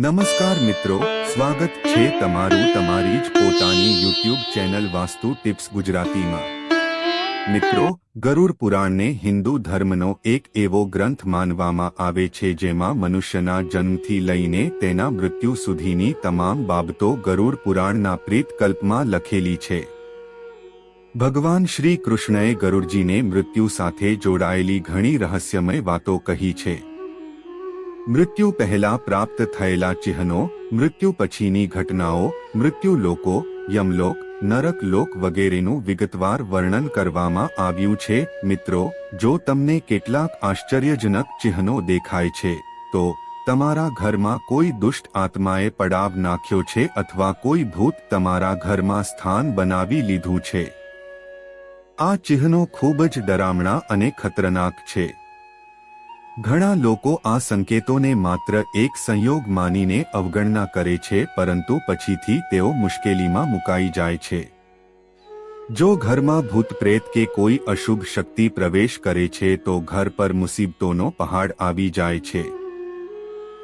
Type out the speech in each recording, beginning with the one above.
નમસ્કાર મિત્રો, સ્વાગત છે તમારું તમારી જ પોતાની યુટ્યુબ ચેનલ વાસ્તુ ટિપ્સ ગુજરાતીમાં. મિત્રો, ગરુડ પુરાણને હિન્દુ ધર્મનો એક એવો ગ્રંથ માનવામાં આવે છે જેમાં મનુષ્યના જન્મથી લઈને તેના મૃત્યુ સુધીની તમામ બાબતો ગરુડ પુરાણના પ્રીતકલ્પમાં લખેલી છે. ભગવાન શ્રી કૃષ્ણએ ગરુડજીને મૃત્યુ સાથે જોડાયેલી ઘણી રહસ્યમય વાતો કહી છે. મૃત્યુ પહેલા પ્રાપ્ત થયેલા ચિહ્નો, મૃત્યુ પછીની ઘટનાઓ, મૃત્યુ લોકો, યમલોક, નરક લોક વગેરેનું વિગતવાર વર્ણન કરવામાં આવ્યું છે. મિત્રો, જો તમને કેટલાક આશ્ચર્યજનક ચિહ્નો દેખાય છે, તો તમારા ઘરમાં કોઈ દુષ્ટ આત્માએ પડાવ નાખ્યો છે અથવા કોઈ ભૂત તમારા ઘરમાં સ્થાન બનાવી લીધું છે. આ ચિહ્નો ખૂબ જ ડરામણા અને ખતરનાક છે. ઘણા લોકો આ સંકેતોને માત્ર એક સંયોગ માનીને અવગણના કરે છે, પરંતુ પછીથી તેઓ મુશ્કેલીમાં મુકાઈ જાય છે. જો ઘરમાં ભૂત પ્રેત કે કોઈ અશુભ શક્તિ પ્રવેશ કરે છે, તો ઘર પર મુસીબતોનો પહાડ આવી જાય છે.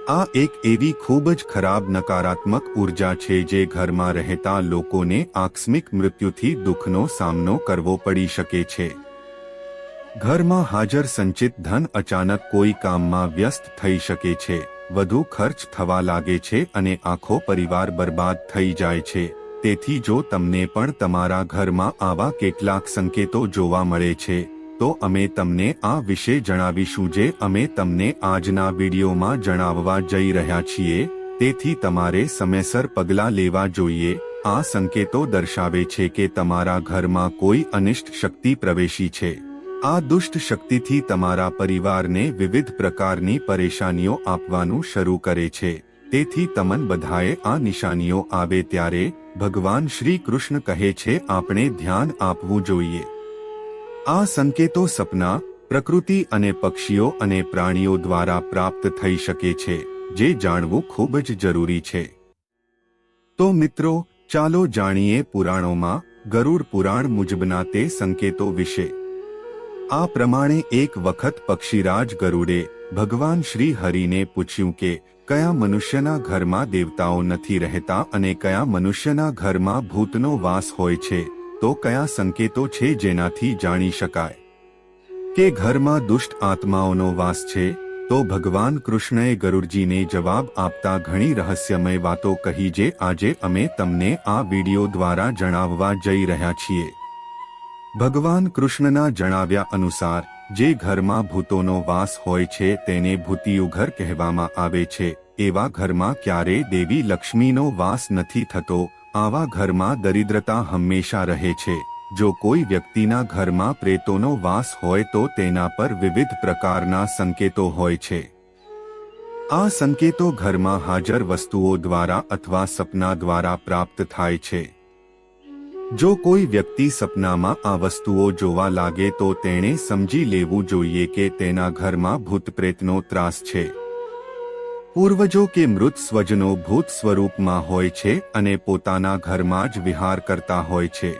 આ એક એવી ખૂબ જ ખરાબ નકારાત્મક ઊર્જા છે જે ઘરમાં રહેતા લોકોને આકસ્મિક મૃત્યુથી દુઃખનો સામનો કરવો પડી શકે છે. ઘરમાં હાજર સંચિત ધન અચાનક કોઈ કામમાં વ્યસ્ત થઈ શકે છે, વધુ ખર્ચ થવા લાગે છે અને આખો પરિવાર બરબાદ થઈ જાય છે. તેથી જો તમને પણ તમારા ઘરમાં આવા કેટલાક સંકેતો જોવા મળે છે, તો અમે તમને આ વિશે જણાવીશું જે અમે તમને આજના વિડીયોમાં જણાવવા જઈ રહ્યા છીએ. તેથી તમારે સમયસર પગલાં લેવા જોઈએ. આ સંકેતો દર્શાવે છે કે તમારા ઘરમાં કોઈ અનિષ્ટ શક્તિ પ્રવેશી છે. આ દુષ્ટ શક્તિથી તમારા પરિવારને વિવિધ પ્રકારની પરેશાનીઓ આપવાનું શરૂ કરે છે. તેથી તમન બધાએ આ નિશાનીઓ આવે ત્યારે ભગવાન શ્રી કૃષ્ણ કહે છે, આપણે ધ્યાન આપવું જોઈએ. આ સંકેતો સપના, પ્રકૃતિ અને પક્ષીઓ અને પ્રાણીઓ દ્વારા પ્રાપ્ત થઈ શકે છે, જે જાણવું ખૂબ જ જરૂરી છે. તો મિત્રો, ચાલો જાણીએ પુરાણોમાં ગરુડ પુરાણ મુજબના તે સંકેતો વિશે. આ પ્રમાણે એક વખત પક્ષીરાજ ગરુડે ભગવાન શ્રી હરિને પૂછ્યું કે, કયા મનુષ્યના ઘરમાં દેવતાઓ નથી રહેતા અને કયા મનુષ્યના ઘરમાં ભૂતનો વાસ હોય છે? તો કયા સંકેતો છે જેનાથી જાણી શકાય? કે ઘરમાં દુષ્ટ આત્માઓનો વાસ છે? તો ભગવાન કૃષ્ણએ ગરુડજીને જવાબ આપતા ઘણી રહસ્યમય વાતો કહી જે આજે અમે તમને આ વિડિયો દ્વારા જણાવવા જઈ રહ્યા છીએ. ભગવાન કૃષ્ણના જણાવ્યા અનુસાર, જે ઘરમાં ભૂતોનો વાસ હોય છે તેને ભૂતિયુઘર કહેવામાં આવે છે. એવા ઘરમાં ક્યારે દેવી લક્ષ્મીનો વાસ નથી થતો. આવા ઘરમાં દરિદ્રતા હંમેશા રહે છે. જો કોઈ વ્યક્તિના ઘરમાં પ્રેતોનો વાસ હોય તો તેના પર વિવિધ પ્રકારના સંકેતો હોય છે. આ સંકેતો ઘરમાં હાજર વસ્તુઓ દ્વારા અથવા સપના દ્વારા પ્રાપ્ત થાય છે. જો કોઈ વ્યક્તિ સપનામાં આ વસ્તુઓ જોવા લાગે તો તેણે સમજી લેવું જોઈએ કે તેના ઘરમાં ભૂતપ્રેતનો ત્રાસ છે. પૂર્વજો કે મૃત સ્વજનો ભૂત સ્વરૂપમાં હોય છે અને પોતાના ઘરમાં જ વિહાર કરતા હોય છે.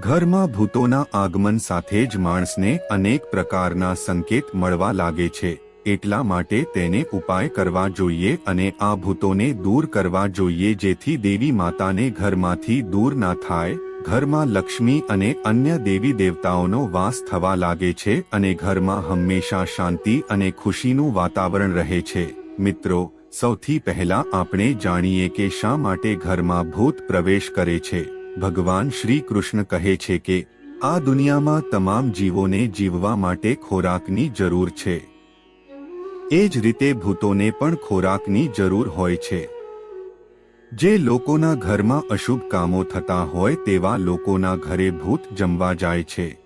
ઘરમાં ભૂતોના આગમન સાથે જ માણસને અનેક પ્રકારના સંકેત મળવા લાગે છે. એટલા માટે તેને ઉપાય કરવા જોઈએ અને આ ભૂતોને દૂર કરવા જોઈએ જેથી દેવી માતાને ઘરમાંથી દૂર ના થાય, ઘરમાં લક્ષ્મી અને અન્ય દેવી દેવતાઓનો વાસ થવા લાગે છે અને ઘરમાં હંમેશા શાંતિ અને ખુશીનું વાતાવરણ રહે છે. મિત્રો, સૌથી પહેલા આપણે જાણીએ કે શા માટે ઘરમાં ભૂત પ્રવેશ કરે છે. ભગવાન શ્રી કૃષ્ણ કહે છે કે, આ દુનિયામાં તમામ જીવોને જીવવા માટે ખોરાકની જરૂર છે. એ જ રીતે ભૂતોને પણ ખોરાકની જરૂર હોય છે. જે લોકોના ઘરમાં અશુભ કામો થતા હોય તેવા લોકોના ઘરે ભૂત જમવા જાય છે.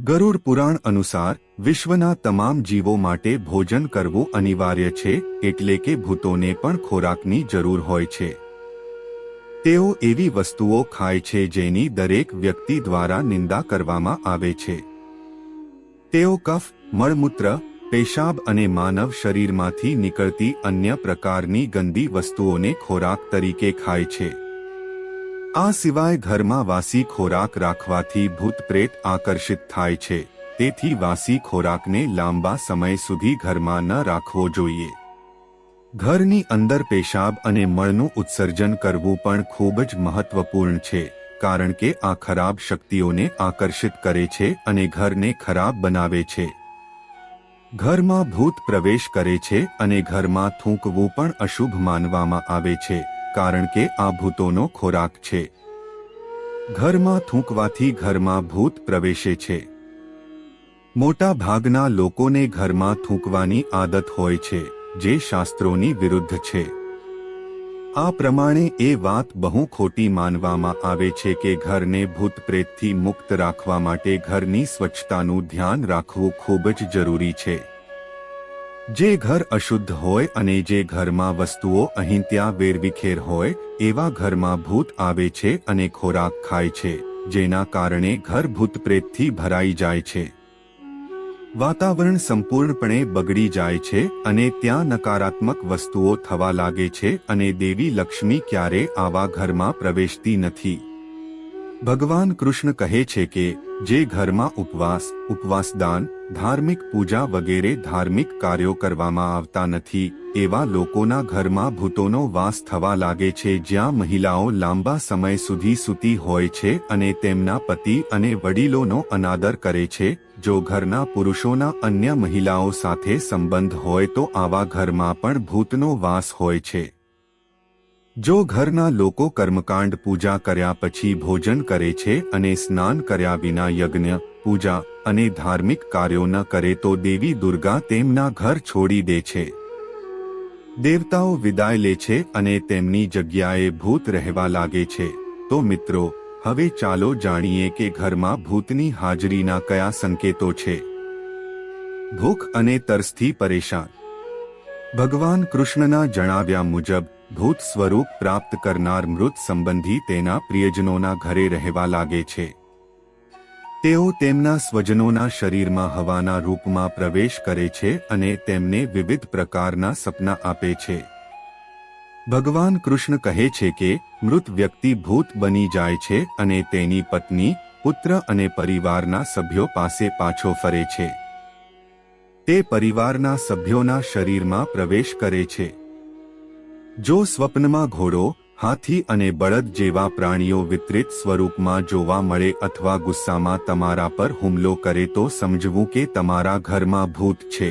ગરુડ પુરાણ અનુસાર, વિશ્વના તમામ જીવો માટે ભોજન કરવું અનિવાર્ય છે, એટલે કે ભૂતોને પણ ખોરાકની જરૂર હોય છે. તેઓ એવી વસ્તુઓ ખાય છે જેની દરેક વ્યક્તિ દ્વારા નિંદા કરવામાં આવે છે. તેઓ કફ, મળમૂત્ર પેશાબ અને માનવ શરીરમાંથી નીકળતી અન્ય પ્રકારની ગંદી વસ્તુઓને ખોરાક તરીકે ખાય છે. આ સિવાય ઘરમાં વાસી ખોરાક રાખવાથી ભૂત પ્રેત આકર્ષિત થાય છે. તેથી વાસી ખોરાકને લાંબા સમય સુધી ઘરમાં ન રાખવો જોઈએ. ઘરની અંદર પેશાબ અને મળનું ઉત્સર્જન કરવું પણ ખૂબ જ મહત્વપૂર્ણ છે, કારણ કે આ ખરાબ શક્તિઓને આકર્ષિત કરે છે અને ઘરને ખરાબ બનાવે છે. ઘરમાં ભૂત પ્રવેશ કરે છે અને ઘરમાં થૂંકવું પણ અશુભ માનવામાં આવે છે, કારણ કે આ ભૂતોનો ખોરાક છે. ઘરમાં થૂંકવાથી ઘરમાં ભૂત પ્રવેશે છે. મોટા ભાગના લોકોને ઘરમાં થૂંકવાની આદત હોય છે, જે શાસ્ત્રોની વિરુદ્ધ છે. આ પ્રમાણે એ વાત બહુ ખોટી માનવામાં આવે છે કે ઘરને ભૂત પ્રેતથી મુક્ત રાખવા માટે ઘરની સ્વચ્છતાનું ધ્યાન રાખવું ખૂબ જ જરૂરી છે. જે ઘર અશુદ્ધ હોય અને જે ઘરમાં વસ્તુઓ અહીં ત્યાં વેરવિખેર હોય, એવા ઘરમાં ભૂત આવે છે અને ખોરાક ખાય છે, જેના કારણે ઘર ભૂત પ્રેતથી ભરાઈ જાય છે. વાતાવરણ સંપૂર્ણપણે બગડી જાય છે અને ત્યાં નકારાત્મક વસ્તુઓ થવા લાગે છે અને દેવી લક્ષ્મી ક્યારે આવા ઘરમાં પ્રવેશતી નથી. ભગવાન કૃષ્ણ કહે છે કે, જે ઘરમાં ઉપવાસ, ઉપવાસદાન, ધાર્મિક પૂજા વગેરે ધાર્મિક કાર્યો કરવામાં આવતા નથી, એવા લોકોના ઘરમાં ભૂતોનો વાસ થવા લાગે છે જ્યાં મહિલાઓ લાંબા સમય સુધી સૂતી હોય છે અને તેમના પતિ અને વડીલોનો અનાદર કરે છે, જો ઘરના પુરુષોના અન્ય મહિલાઓ સાથે સંબંધ હોય તો આવા ઘરમાં પણ ભૂતનો વાસ હોય છે. જો ઘરના લોકો કર્મકાંડ પૂજા કર્યા પછી ભોજન કરે છે અને સ્નાન કર્યા વિના યજ્ઞ, પૂજા અને ધાર્મિક કાર્યો ન કરે તો દેવી દુર્ગા તેમના ઘર છોડી દે છે. દેવતાઓ વિદાય લે છે અને તેમની જગ્યાએ ભૂત રહેવા લાગે છે. તો મિત્રો, હવે ચાલો જાણીએ કે ઘરમાં ભૂતની હાજરીના કયા સંકેતો છે. ભૂખ અને તરસથી પરેશાન. ભગવાન કૃષ્ણના જણાવ્યા મુજબ ભૂત સ્વરૂપ પ્રાપ્ત કરનાર મૃત સંબંધી તેના પ્રિયજનોના ઘરે રહેવા લાગે છે. તેઓ તેમના સ્વજનોના શરીરમાં હવાના રૂપમાં પ્રવેશ કરે છે અને તેમને વિવિધ પ્રકારના સપના આપે છે. ભગવાન કૃષ્ણ કહે છે કે, મૃત વ્યક્તિ ભૂત બની જાય છે અને તેની પત્ની, પુત્ર અને પરિવારના સભ્યો પાસે પાછો ફરે છે. તે પરિવારના સભ્યોના શરીરમાં પ્રવેશ કરે છે. જો સ્વપ્નમાં ઘોડો, હાથી અને બળદ જેવા પ્રાણીઓ વિતરિત સ્વરૂપમાં જોવા મળે અથવા ગુસ્સામાં તમારા પર હુમલો કરે તો સમજવું કે તમારા ઘરમાં ભૂત છે.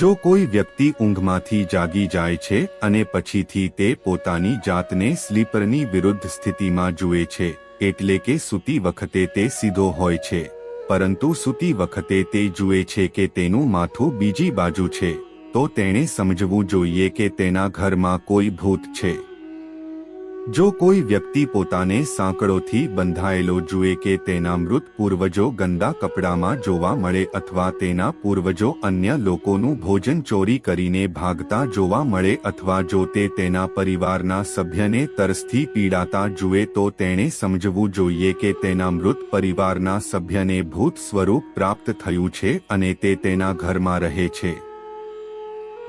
જો કોઈ વ્યક્તિ ઊંઘમાંથી જાગી જાય છે અને પછીથી તે પોતાની જાતને સ્લીપરની વિરુદ્ધ સ્થિતિમાં જુએ છે, એટલે કે સૂતી વખતે તે સીધો હોય છે, પરંતુ સૂતી વખતે તે જુએ છે કે તેનું માથું બીજી બાજુ છે. તો તેણે સમજવું જોઈએ કે તેના ઘરમાં કોઈ ભૂત છે. જો કોઈ વ્યક્તિ પોતાને સાંકળોથી બંધાયેલો જુએ કે તેના મૃત પૂર્વજો ગંદા કપડામાં જોવા મળે અથવા તેના પૂર્વજો અન્ય લોકોનું ભોજન ચોરી કરીને ભાગતા જોવા મળે અથવા જો તે તેના પરિવારના સભ્યને તરસથી પીડાતા જુએ તો તેણે સમજવું જોઈએ કે તેના મૃત પરિવારના સભ્યને ભૂત સ્વરૂપ પ્રાપ્ત થયું છે અને તે તેના ઘરમાં રહે છે.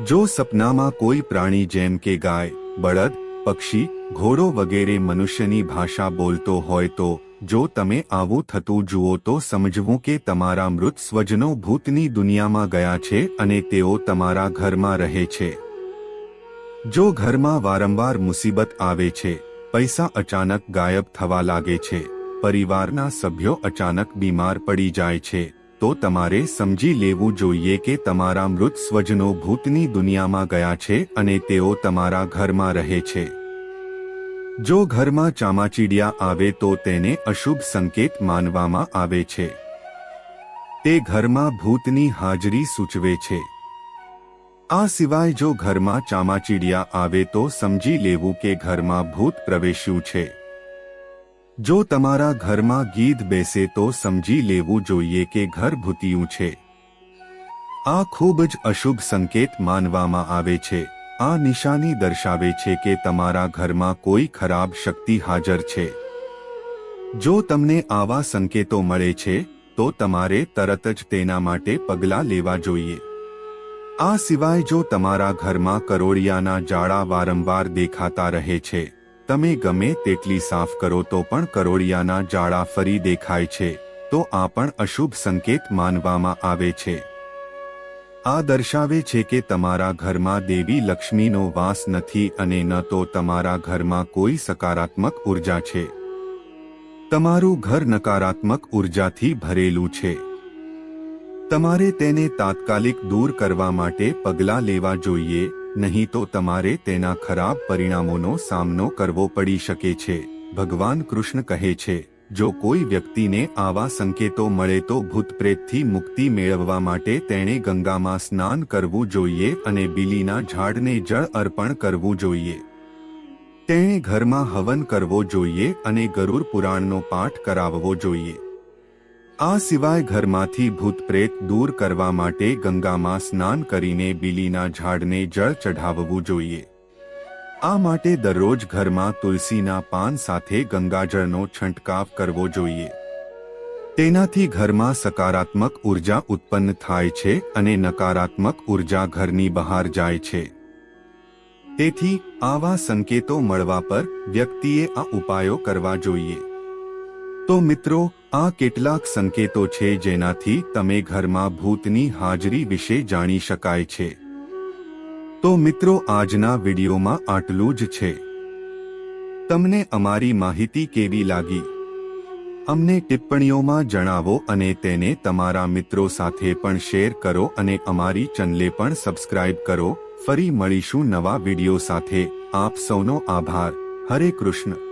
જો સપનામાં કોઈ પ્રાણી જેમ કે ગાય, બળદ, પક્ષી, ઘોડો વગેરે મનુષ્યની ભાષા બોલતો હોય તો, જો તમે આવું થતું જુઓ તો સમજવું કે તમારા મૃત સ્વજનો ભૂતની દુનિયામાં ગયા છે અને તેઓ તમારા ઘરમાં રહે છે. જો ઘરમાં વારંવાર મુસીબત આવે છે, પૈસા અચાનક ગાયબ થવા લાગે છે, પરિવારના સભ્યો અચાનક બીમાર પડી જાય છે તો તમારે સમજી લેવું જોઈએ કે તમારા મૃત સ્વજનો ભૂતની દુનિયામાં ગયા છે અને તેઓ તમારા ઘરમાં રહે છે. જો ઘરમાં ચામાચીડિયા આવે તો તેને અશુભ સંકેત માનવામાં આવે છે. તે ઘરમાં ભૂતની હાજરી સૂચવે છે. આ સિવાય જો ઘરમાં ચામાચીડિયા આવે તો સમજી લેવું કે ઘરમાં ભૂત પ્રવેશ્યું છે. જો તમારા ઘરમાં ગીધ બેસે તો સમજી લેવું જોઈએ કે ઘર ભૂતિયું છે. આ ખૂબ જ અશુભ સંકેત માનવામાં આવે છે. આ નિશાની દર્શાવે છે કે તમારા ઘરમાં કોઈ ખરાબ શક્તિ હાજર છે. જો તમને આવા સંકેતો મળે છે, તો તમારે તરત જ તેના માટે પગલાં લેવા જોઈએ. આ સિવાય જો તમારા ઘરમાં કરોળિયાના જાળા વારંવાર દેખાતા રહે છે તમે ગમે તેટલી સાફ કરો તો પણ કરોડિયાના જાળા ફરી દેખાય છે, તો આ પણ અશુભ સંકેત માનવામાં આવે છે. આ દર્શાવે છે કે તમારા ઘરમાં દેવી લક્ષ્મીનો વાસ નથી અને ન તો તમારા ઘરમાં કોઈ સકારાત્મક ઊર્જા છે. તમારું ઘર નકારાત્મક ઉર્જાથી ભરેલું છે. તમારે તેને તાત્કાલિક દૂર કરવા માટે પગલાં લેવા જોઈએ નહીં તો તમારે તેના ખરાબ પરિણામોનો સામનો કરવો પડી શકે છે. ભગવાન કૃષ્ણ કહે છે, જો કોઈ વ્યક્તિને આવા સંકેતો મળે તો ભૂતપ્રેતથી મુક્તિ મેળવવા માટે તેણે ગંગામાં સ્નાન કરવું જોઈએ અને બીલીના ઝાડને જળ અર્પણ કરવું જોઈએ. તેણે ઘરમાં હવન કરવો જોઈએ અને ગરુડ પુરાણનો પાઠ કરાવવો જોઈએ. આ સિવાય ઘરમાંથી ભૂતપ્રેત દૂર કરવા માટે ગંગામાં સ્નાન કરીને બીલીના ઝાડને જળ ચઢાવવું જોઈએ. આ માટે દરરોજ ઘરમાં તુલસીના પાન સાથે ગંગાજળનો છંટકાવ કરવો જોઈએ. તેનાથી ઘરમાં સકારાત્મક ઊર્જા ઉત્પન્ન થાય છે અને નકારાત્મક ઊર્જા ઘરની બહાર જાય છે. તેથી આવા સંકેતો મળવા પર વ્યક્તિએ આ ઉપાયો કરવા જોઈએ. તો મિત્રો, આ કેટલાક સંકેતો છે જેનાથી તમે ઘરમાં ભૂતની હાજરી વિશે જાણી શકાય છે. તો મિત્રો, આજના વિડીયોમાં આટલું જ છે. તમને અમારી માહિતી કેવી લાગી? અમને ટિપ્પણીઓમાં જણાવો અને તેને તમારા મિત્રો સાથે પણ શેર કરો અને અમારી ચેનલે પણ સબસ્ક્રાઇબ કરો. ફરી મળીશું નવા વીડિયો સાથે. આપ સૌનો આભાર. હરે કૃષ્ણ.